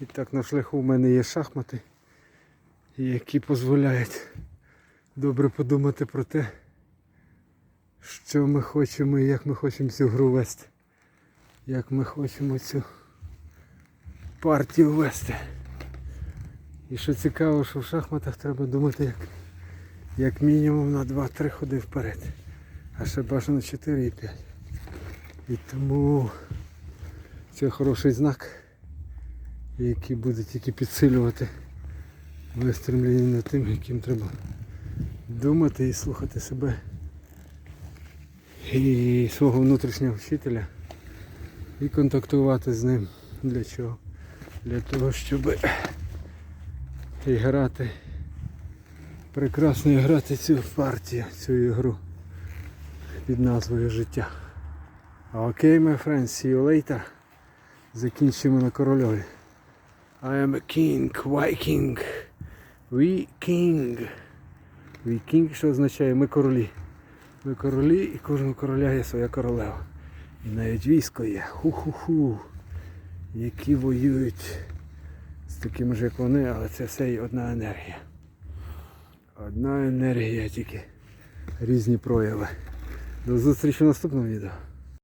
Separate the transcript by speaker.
Speaker 1: І так на шляху в мене є шахмати, які дозволяють добре подумати про те, що ми хочемо і як ми хочемо цю гру вести. Як ми хочемо цю партію вести. І що цікаво, що в шахматах треба думати як, як мінімум на 2-3 ходи вперед. А ще бажано 4 і 5. І тому це хороший знак, який буде тільки підсилювати моє стремління над тим, яким треба думати і слухати себе і свого внутрішнього вчителя і контактувати з ним. Для чого? Для того, щоб грати, прекрасно грати цю партію, цю ігру під назвою життя. Окей, my friends, see you later. Закінчимо на корольові. I am a king, Viking. We king. We king, що означає ми королі. Ми королі і кожного короля є своя королева. І навіть військо є. Ху-ху-ху. Які воюють з такими ж, як вони, але це все і одна енергія. Одна енергія тільки. Різні прояви. До зустрічі в наступному відео.